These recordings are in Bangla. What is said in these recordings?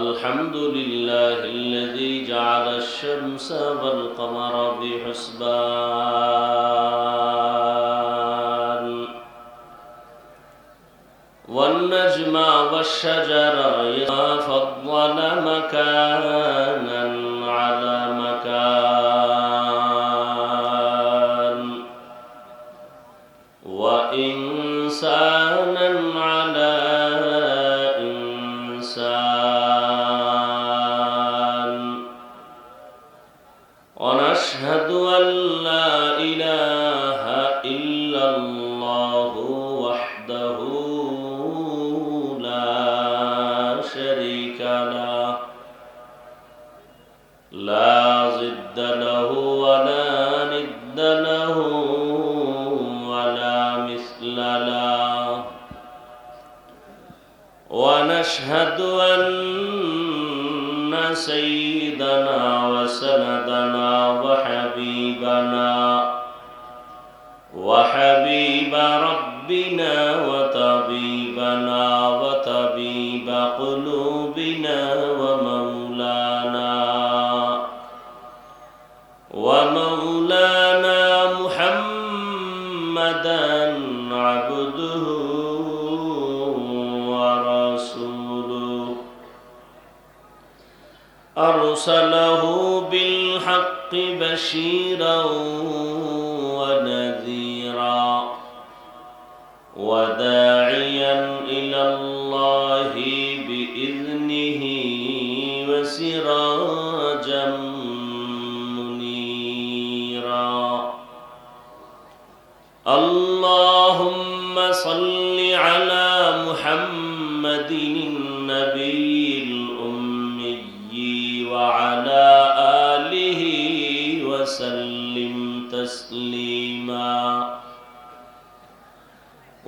الحمد لله الذي جعل الشمس والقمر بحسبان. والنجم والشجر فضل مكانا شريك له لا ضد له ولا ند له ولا مثل له ونشهد أن سيدنا أرسله بالحق بشيرا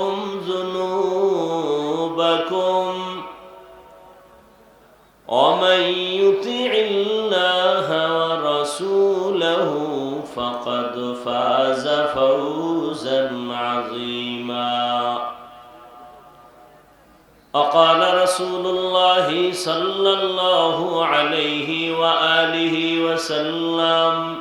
لكم ذنوبكم ومن يطع الله ورسوله فقد فاز فوزا عظيما. وقال رسول الله صلى الله عليه وآله وسلم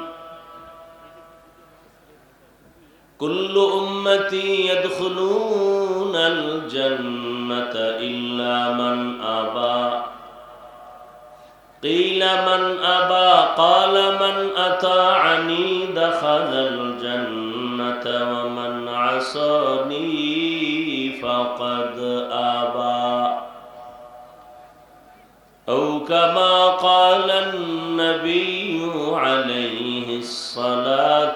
كل أمتي يدخلون الجنة إلا من أبى. قيل من أبى قال من أطاعني دخل الجنة ومن عصاني فقد أبى. أو كما قال النبي عليه الصلاة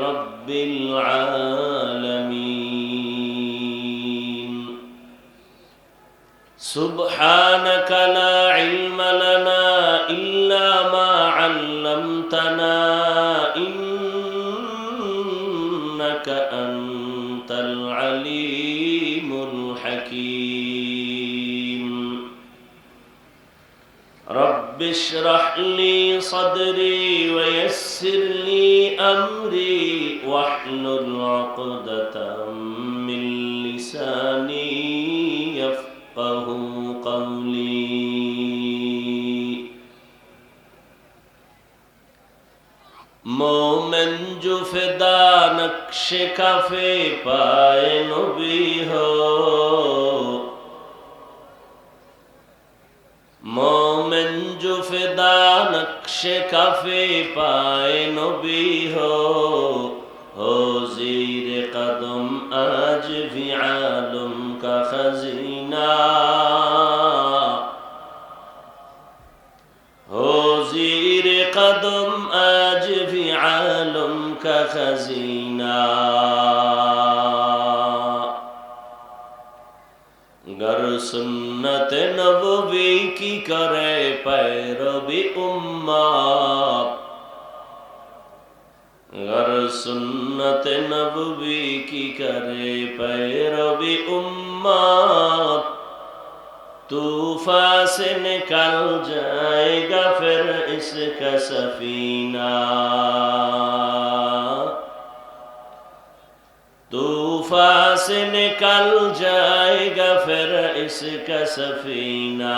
رب العالمين. سبحانك لا علم لنا إلا ما علمتنا إنك أنت العليم الحكيم. رب اشرح لي صدري ويسر يسر لي أمري واحلل عقدة من لساني يفقه قولي. مومن جو فدا نقش کفے پائے نبی ہو. مومن ফেদা নকশে কাফে পায় নবী হো ও জির কদম আজ ভি আলম কা খজিনা। ও জির কদম আজ ভি আলম কা খজিনা। सुन्नत नबवी की करे पैरवी उम्मत गर सुन्नत नबवी की करे पैरवी उम्मत तूफा से निकल जाएगा फिर इसका सफीना से निकल जाएगा फिर इसका सफीना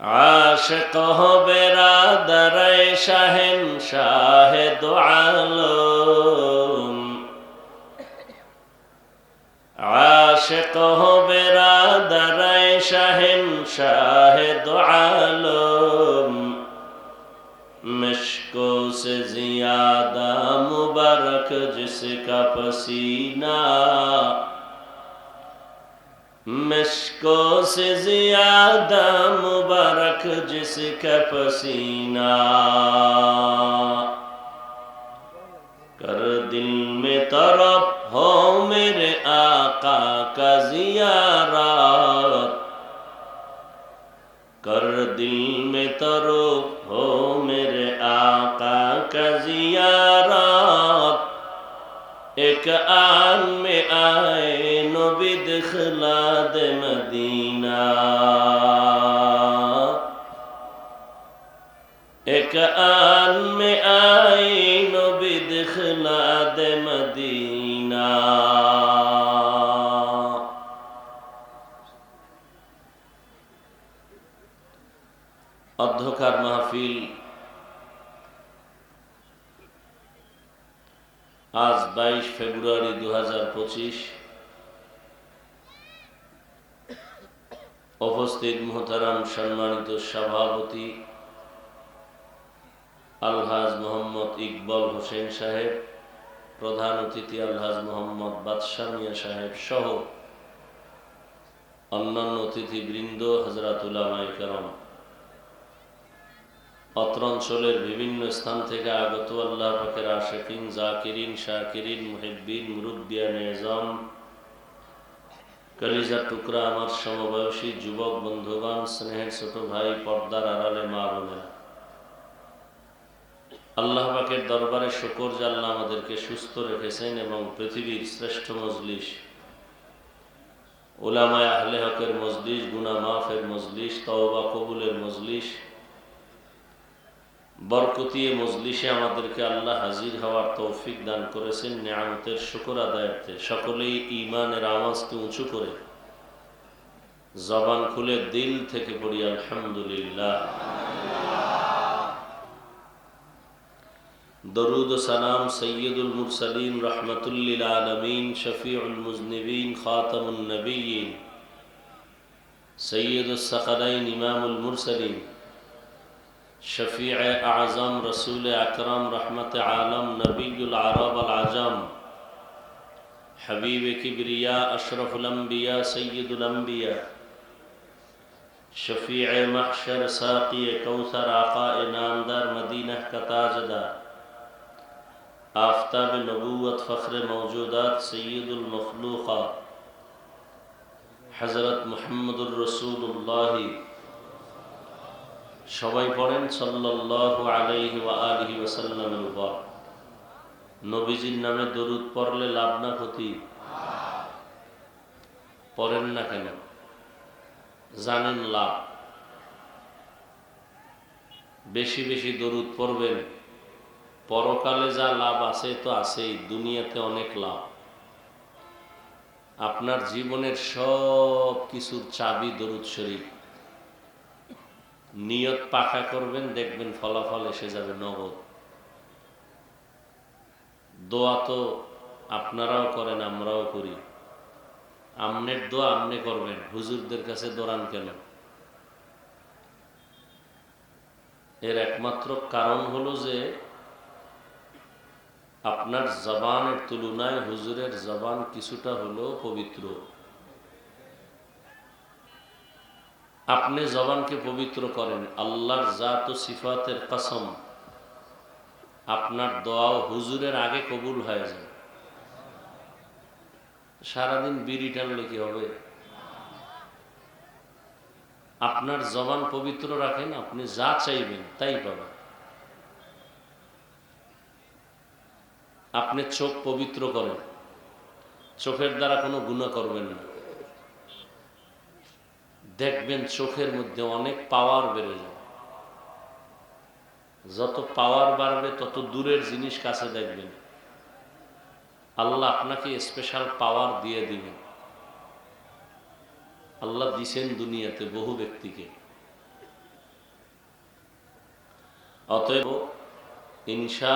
आशिक हो बेरादर शहन शाह आलम आशिक हो बेरादर शहन शाह आलम मिशको से ज़्यादा मुबारक जिसका पसीना। मिशको से ज़्यादा मुबारक जिसका पसीना। कर दिल में तरफ़ हो मेरे आका का जियारत कर दिल में तरफ़ एक आन में आए नबी दिखला दे मदीना एक आन উপস্থিত মোহতারাম সম্মানিত সভাপতি আলহাজ মোহাম্মদ ইকবল হোসেন সাহেব, প্রধান অতিথি আলহাজ মোহাম্মদ বাদশাহ মিয়া সাহেব সহ অন্যান্য অতিথিবৃন্দ হজরাতুল্লাহ করম। অত্র অঞ্চলের বিভিন্ন স্থান থেকে আগত আল্লাহ পাকের আশেকিন, জাকিরিন, শাকিরিন, মুহিব্বিন মুরব্বিয়া নেজাম কলিজা টুকরা আমার সমবয়সী যুবক বন্ধুগণ, স্নেহের ছোট ভাই, পর্দার আড়ালে মা বোনেরা। আল্লাহ পাকের দরবারে শুকর আল্লাহ আমাদেরকে সুস্থ রেখেছেন এবং পৃথিবীর শ্রেষ্ঠ মজলিস ওলামায় আহলে হকের মজলিস গুনা মাফের মজলিস, তওবা কবুলের মজলিস বরকতিয়ে মজলিসে আমাদেরকে আল্লাহ হাজির হওয়ার তৌফিক দান করেছেন, নিয়ামতের শুকর আদায়তে সকলেই ইমানের আওয়াজকে উঁচু করে জবান খুলে দিল থেকে পড়ি, আলহামদুলিল্লাহ। দরুদ সালাম সৈয়দুল মুরসালিন রহমতুল্লিল আলমিন, শফিউল মুজনিবিন খাতামুল নবীন সৈয়দুল সখরাইন ইমামুল মুরসালিন। شفیع اعظم رسول اکرم رحمت عالم نبی العرب العظم حبیب کبریا اشرف الانبیاء سید الانبیاء، شفیع محشر ساقی کوثر آقا نامدار مدینہ کا تاجدہ آفتاب نبوت فخر موجودات سید المخلوقہ حضرت محمد الرسول اللہ সবাই পড়েন ওয়াসাল্লামের উপর। নবীজির নামে দরুদ পড়লে লাভ না ক্ষতি? পড়েন না কেন? জানেন লাভ। বেশি বেশি দরুদ পড়বেন। পরকালে যা লাভ আছে তো আছেই, দুনিয়াতে অনেক লাভ। আপনার জীবনের সব কিছুর চাবি দরুদ শরীফ। নিয়ত পাকা করবেন, দেখবেন ফলাফল এসে যাবে নগদ। দোয়া তো আপনারাও করেন, আমরাও করি। আমনের দোয়া আমনে করবেন, হুজুরদের কাছে দৌড়ান কেন? এর একমাত্র কারণ হলো যে, আপনার জবানের তুলনায় হুজুরের জবান কিছুটা হলো পবিত্র। আপনি জবানকে পবিত্র করেন। আল্লাহর জাত ও সিফাতের কসম, আপনার দোয়াও হুজুরের আগে কবুল হয়ে যায়। সারাদিন বিড়ি টানলে কি হবে? আপনার জবান পবিত্র রাখেন, আপনি যা চাইবেন তাই পাবেন। আপনি চোখ পবিত্র করেন, চোখের দ্বারা কোনো গুণা করবেন না। দেখবেন চোখের মধ্যে অনেক পাওয়ার বেড়ে যাবে যত পাওয়ার বাড়বে, তত দূরের জিনিস কাছে দেখবেন। আল্লাহ আপনাকে স্পেশাল পাওয়ার দিয়ে দিবেন। আল্লাহ দিছেন দুনিয়াতে বহু ব্যক্তিকে। অতএব আল্লাহ।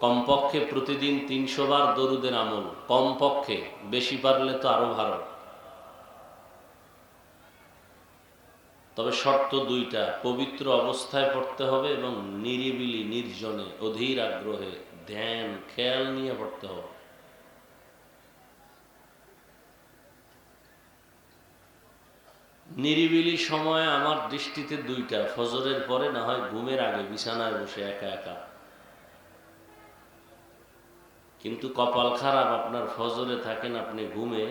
কমপক্ষে প্রতিদিন তিনশো বার দরুদের আমল, কমপক্ষে। বেশি পারলে তো আরও ভালো। তবে শর্ত দুইটা, পবিত্র অবস্থায় পড়তে হবে এবং নিরিবিলি, নির্জনে, অধীর আগ্রহে ধ্যান, খেয়াল নিয়ে পড়তে হবে। নিরিবিলি সময় আমার দৃষ্টিতে দুইটা, ফজরের পরে না হয় ঘুমের আগে, বিছানায় বসে একা একা। কিন্তু কপাল খারাপ, আপনার ফজরে থাকেন আপনি ঘুমে,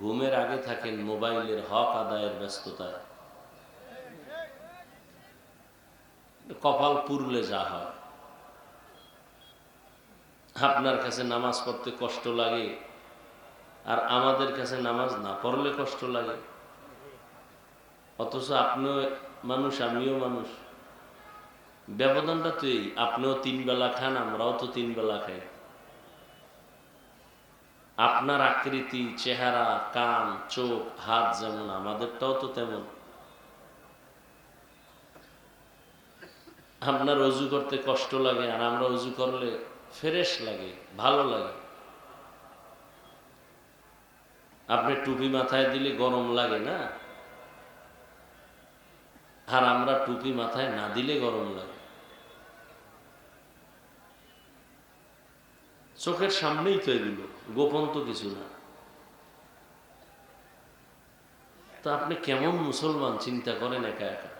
ঘুমের আগে থাকেন মোবাইলের হক আদায়ের ব্যস্ততায়। কপাল পুরলে যা হয়। আপনার কাছে নামাজ পড়তে কষ্ট লাগে আর আমাদের কাছে নামাজ না পড়লে কষ্ট লাগে। অথচ আপনিও মানুষ, আমিও মানুষ। ব্যবধানটা তো এই, আপনিও তিন বেলা খান, আমরাও তো তিন বেলা খাই। আপনার আকৃতি, চেহারা, কান, চোখ, হাত যেমন, আমাদেরটাও তো তেমন। আপনার অজু করতে কষ্ট লাগে আর আমরা অজু করলে ফ্রেশ লাগে, ভালো লাগে। আপনি টুপি মাথায় দিলে গরম লাগে না? আর আমরা টুপি মাথায় না দিলে গরম লাগে। চোখের সামনেই তো এগুলো, গোপন তো কিছু না। তো আপনি কেমন মুসলমান, চিন্তা করেন একা একা।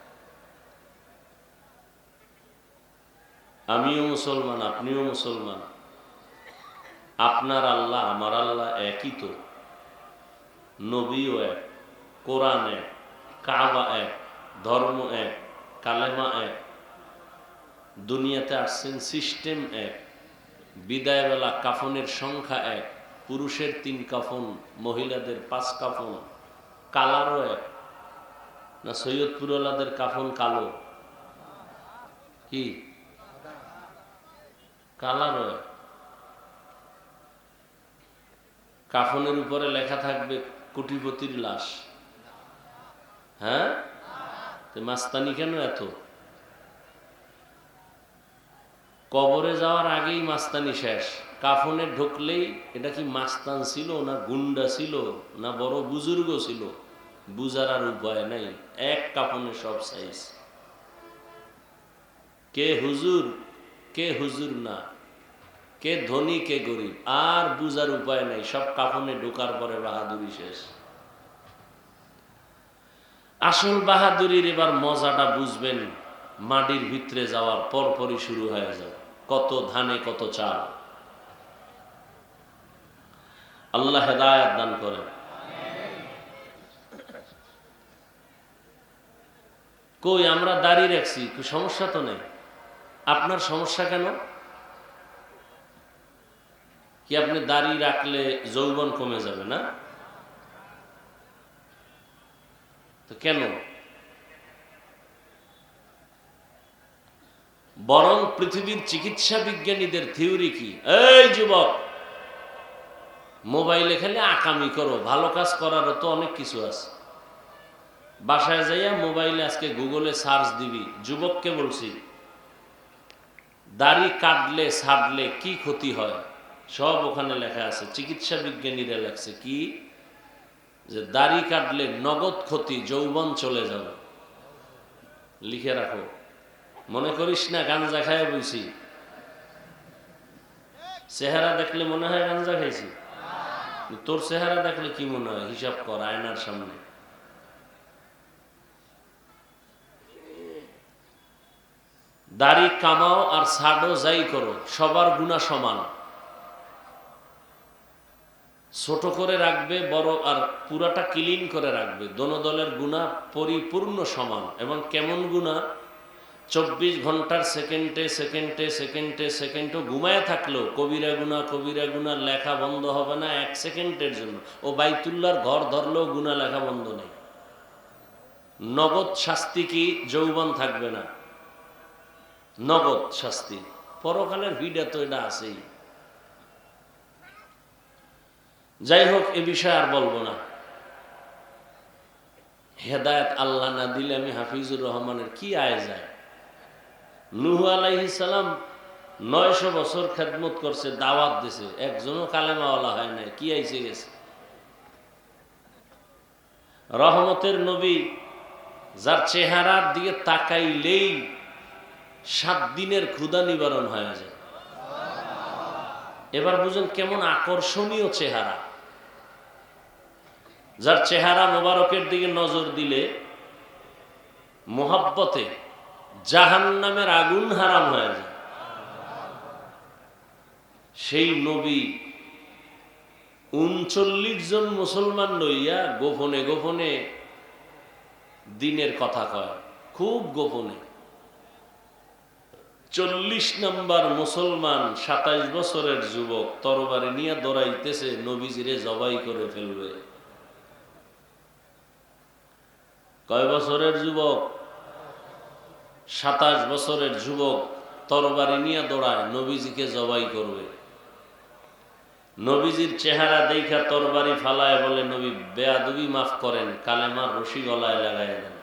আমিও মুসলমান, আপনিও মুসলমান। আপনার আল্লাহ, আমার আল্লাহ একই তো। নবীও এক, কোরআন এক, কাবা এক, ধর্ম এক, কালেমা এক। দুনিয়াতে আসছেন সিস্টেম এক। বিদায়বেলা কাফনের সংখ্যা এক। পুরুষের তিন কাফন, মহিলাদের পাঁচ কাফন। কালারও এক। না সৈয়দপুরওয়ালাদের কাফন কালো? কি? কালারও এক কাফনের উপরে লেখা থাকবে কোটিপতির লাশ। হ্যাঁ? মাস্তানি কেন এত? কবরে যাওয়ার আগেই মাস্তানি শেষ। কাফনে ঢুকলেই এটা কি মাস্তান ছিল না গুন্ডা ছিল না বড় বুজুর্গ ছিল? বুজার আর উপায় নাই। এক কাফনে সব সাইজ। কে হুজুর? কে হুজুর না? কে ধনী, কে গরিব, আর বুঝার উপায় নাই। সব কাফনে ঢোকার পরে বাহাদুরি শেষ। আসল বাহাদুরির এবার মজাটা বুঝবেন, মাটির ভিতরে যাওয়ার পরপরই শুরু হয়ে যাবে। কত ধানে, কত চাল। আল্লাহ হেদায়াত দান করেন। কই, আমরা দাঁড়িয়ে রাখছি সমস্যা তো নেই? আপনার সমস্যা কেন? কি আপনি দাড়ি রাখলে যৌবন কমে যাবে, না? তো কেন? বরং পৃথিবীর চিকিৎসা বিজ্ঞানীদের থিওরি কি? এই যুবক, মোবাইলে খালি আকামি করো, ভালো কাজ করারও তো অনেক কিছু আছে। বাসায় যাইয়া মোবাইলে আজকে গুগলে সার্চ দিবি, যুবককে বলছি, দাড়ি কাটলে ছাড়লে কি ক্ষতি হয়? সব ওখানে লেখা আছে। চিকিৎসা বিজ্ঞানীরা লেখছে কি? যে দাড়ি কাটলে নগদ ক্ষতি, যৌবন চলে যাবে। লিখে রাখো। মনে করিস না গাঞ্জা খায় বইছি? চেহারা দেখলে মনে হয় গাঞ্জা খাইছি? তোর চেহারা দেখলে কি মনে হয়? হিসাব কর, আয়নার সামনে। দাড়ি কামাও আর ছাড়ো যাই করো, সবার গুণা সমান। ছোট করে রাখবে, বড় আর পুরাটা ক্লিন করে রাখবে। দোনো দলের গুণা পরিপূর্ণ সমান। এবং কেমন গুণা? চব্বিশ ঘণ্টার সেকেন্ডে সেকেন্ডে সেকেন্ডে সেকেন্ডও ঘুমায় থাকলেও কবিরা গুণা, কবিরা গুণার লেখা বন্ধ হবে না এক সেকেন্ডের জন্য। ও বাইতুল্লার ঘর ধরলেও গুণা লেখা বন্ধ নেই। নগদ শাস্তি কি? যৌবন থাকবে না। নগদ শাস্তি। পরকালের ভিড়ে তো এটা আছেই। যাই হোক, এ বিষয়ে আর বলব না। হেদায়ত আল্লাহ না দিলে আমি হাফিজুর রহমানের কি আয় যায়? নুহু আলাইহিসালাম নয়শো বছর খেদমত করছে, দাওয়াত দিছে। একজনও কালেমাওয়ালা হয় নাই, কি আইসে গেছে? রহমতের নবী যার চেহারার দিকে তাকাইলেই সাত দিনের ক্ষুদা নিবারণ হয়ে যায়। এবার বুঝুন কেমন আকর্ষণীয় চেহারা। যার চেহারা মোবারকের দিকে নজর দিলে মোহাব্বতে জাহান নামের আগুন হারাম হয়ে যায়। সেই নবী উনচল্লিশ জন মুসলমান লইয়া গোপনে গোপনে দিনের কথা কয়, খুব গোপনে। চল্লিশ নম্বর মুসলমান সাতাইশ বছরের যুবক তরবারি নিয়ে দৌড়াইতেছে, নবীজিরে জবাই করে ফেলবে। কয় বছরের যুবক? সাতাশ বছরের যুবক তরবারি নিয়ে দৌড়ায়, নবীজিকে জবাই করবে। নবীজির চেহারা দেখা তরবারি ফালায় বলে, নবী, বেয়াদুবি মাফ করেন, কালেমার রশি গলায় লাগাই দেন।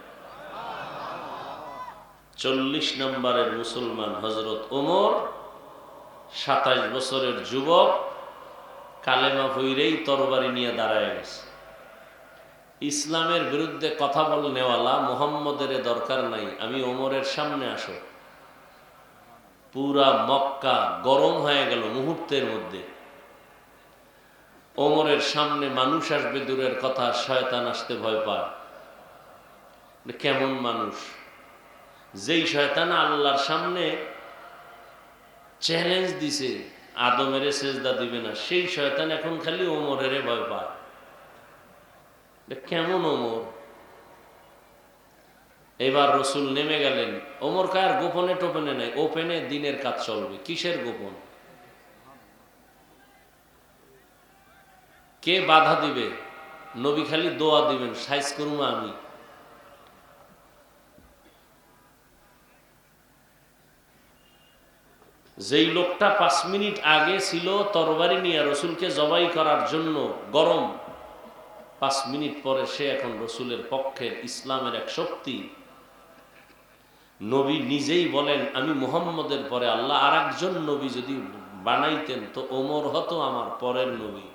চল্লিশ নম্বরের মুসলমান হজরত ওমর, সাতাশ বছরের যুবক, কালেমা ভৈরেই তরবারি নিয়ে দাঁড়ায় গেছে। ইসলামের বিরুদ্ধে কথা বল নেওয়ালা মোহাম্মদের দরকার নাই। আমি ওমরের সামনে আসো। পুরা মক্কা গরম হয়ে গেল মুহূর্তের মধ্যে। ওমরের সামনে মানুষ আসবে দূরের কথা, শয়তান আসতে ভয় পায়। কেমন মানুষ? যেই শয়তান আল্লাহর সামনে চ্যালেঞ্জ দিছে, আদমের সেজদা দিবে না, সেই শয়তান এখন খালি ওমরের ভয় পায়। কেমন ওমর? এবার রসুল নেমে গেলেন। ওমর কার গোপনে টোপনে নাই ওপেনে দিনের কাজ চলবে। কিসের গোপন? কে বাধা দিবে? নবী খালি দোয়া দিবেন, সাইজ করুমা আমি। যেই লোকটা পাঁচ মিনিট আগে ছিল তরবারি নিয়ে রসুলকে জবাই করার জন্য গরম পাঁচ মিনিট পরে সে এখন রসুলের পক্ষের ইসলামের এক শক্তি। নবী নিজেই বলেন, আমি মোহাম্মদের পরে আল্লাহ আর একজন নবী যদি বানাইতেন তো ওমর হতো আমার পরের নবী।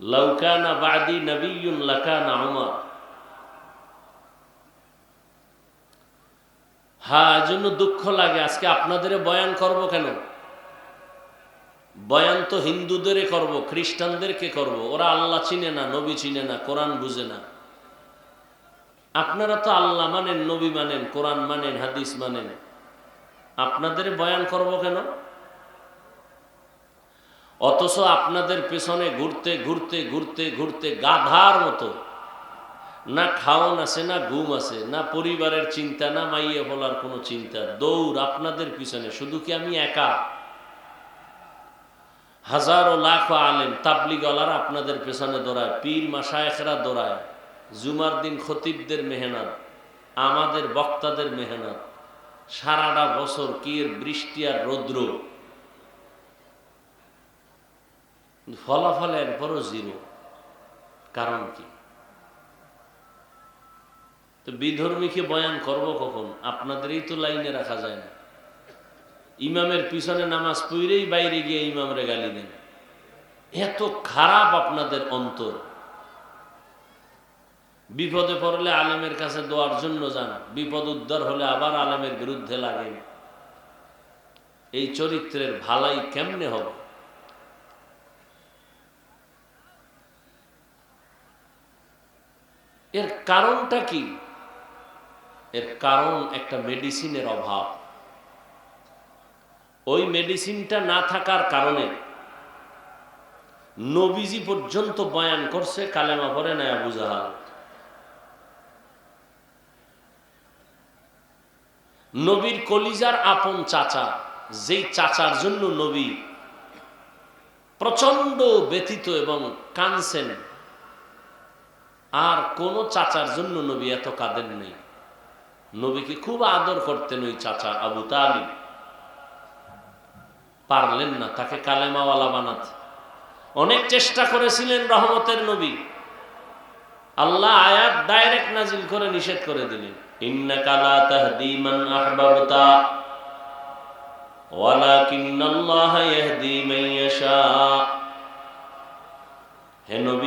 লাউকানা বাদি নবীন লাকানা হ্যাঁ জন্য দুঃখ লাগে, আজকে আপনাদের বয়ান করব কেন? বয়ান তো হিন্দুদের করব, খ্রিস্টানদেরকে করব, ওরা আল্লাহ চিনে না, নবী চিনে না, কোরআন বুঝে না। আপনারা তো আল্লাহ মানেন, নবী মানেন, কোরআন মানেন, হাদিস মানেন। আপনাদের বয়ান করব কেন? অথচ আপনাদের পেছনে ঘুরতে ঘুরতে ঘুরতে ঘুরতে গাধার মতো। না খাওয়ান আছে, না ঘুম আছে, না পরিবারের চিন্তা, না মাইয়ে বলার কোনো চিন্তা। দৌড় আপনাদের পিছনে, শুধু কি আমি একা? হাজারো লাখ আলেম তাবলিগলার আপনাদের পেছনে দৌড়ায়, পীর মাসায়করা দৌড়ায়। জুমার দিন খতিবদের মেহনত, আমাদের বক্তাদের মেহনত। সারাটা বছর কি বৃষ্টি আর রৌদ্র? ফলাফল এরপরও জিরো। কারণ কি? তো বিধর্মীকে বয়ান করব কখন? আপনাদেরই তো লাইনে রাখা যায় না। ইমামের পিছনে নামাজ পড়েই বাইরে গিয়ে ইমামরে গালি দেন। এত খারাপ আপনাদের অন্তর। বিপদে পড়লে আলেমের কাছে দোয়ার জন্য যান। বিপদ উদ্ধার হলে আবার আলেমের বিরুদ্ধে লাগেন। এই চরিত্রের ভালাই কেমনে হবে? এর কারণটা কি? এর কারণ একটা মেডিসিনের অভাব। ওই মেডিসিনটা না থাকার কারণে নবীজি পর্যন্ত বয়ান করছে, কালেমা পরে না আবু জাহাল। নবীর কলিজার আপন চাচা, যেই চাচার জন্য নবী প্রচণ্ড ব্যথিত এবং কানছেন আর কোন চাচার জন্য নবী এত কাঁদেন নেই। নবীকে খুব আদর করতেন ওই চাচা আবু তালিব। পারলেন না, তাকে কালেমাওয়ালা বানাতে। অনেক চেষ্টা করেছিলেন রহমতের নবী। আল্লাহ আয়াত ডাইরেক্ট নাজিল করে নিষেধ করে দিলেন।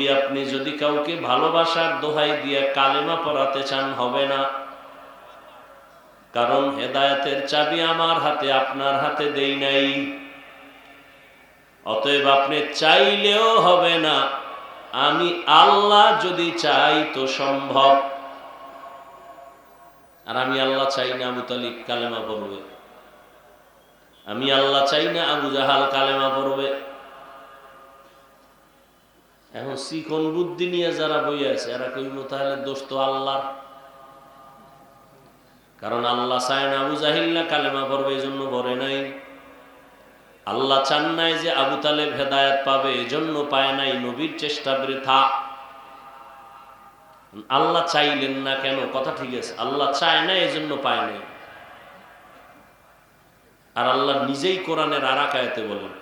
আপনি যদি কাউকে ভালোবাসার দোহাই দিয়ে কালেমা পড়াতে চান, হবে না। কারণ হেদায়তের চাবি আমার হাতে, আপনার হাতে দেই নাই। অতএব আপনি চাইলেও হবে না। আমি আল্লাহ যদি চাই তো সম্ভব। আর আমি আল্লাহ চাই না আবু তালিব কালেমা পড়বে। আমি আল্লাহ চাই না আবু জাহাল কালেমা পড়বে। এখন শিখন বুদ্ধি নিয়ে যারা বই আছে, এরা কইব তাহলে দোষ তো আল্লাহর। কারণ আল্লাহ চায় না আবু জাহিল্লা কালেমা পড়বে এই জন্য পড়ে নাই। আল্লাহ চান নাই যে আবু তালে হেদায়াত পাবে, এজন্য পায় নাই নবীর চেষ্টা বৃথা। আল্লাহ চাইলেন না কেন? কথা ঠিক আছে, আল্লাহ চায় না এই জন্য পায় নাই। আর আল্লাহ নিজেই কোরআনের আর আকায়তে বলেন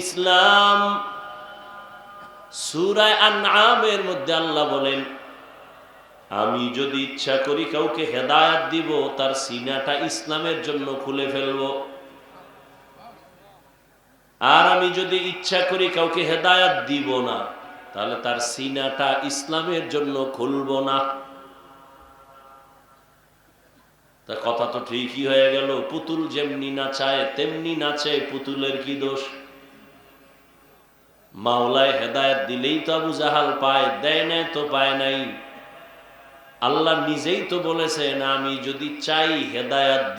ইসলাম সুরায় আনআমের মধ্যে আল্লাহ বলেন আমি যদি ইচ্ছা করি কাউকে হেদায়াত দিব, তার সিনাটা ইসলামের জন্য খুলে ফেলব। আর আমি যদি ইচ্ছা করি কাউকে হেদায়াত দিব না, তাহলে তার সিনাটা ইসলামের জন্য খুলব না। তা কথা তো ঠিকই হয়ে গেল, পুতুল যেমনি নাচায়, তেমনি নাচে পুতুলের কি দোষ? মাওলায় হেদায়ত দিলেই তো আবু জাহাল পায়, দেয় নাই তো পায় নাই। আল্লাহ নিজেই তো বলেছেন আমি যদি চাই হেদায়াত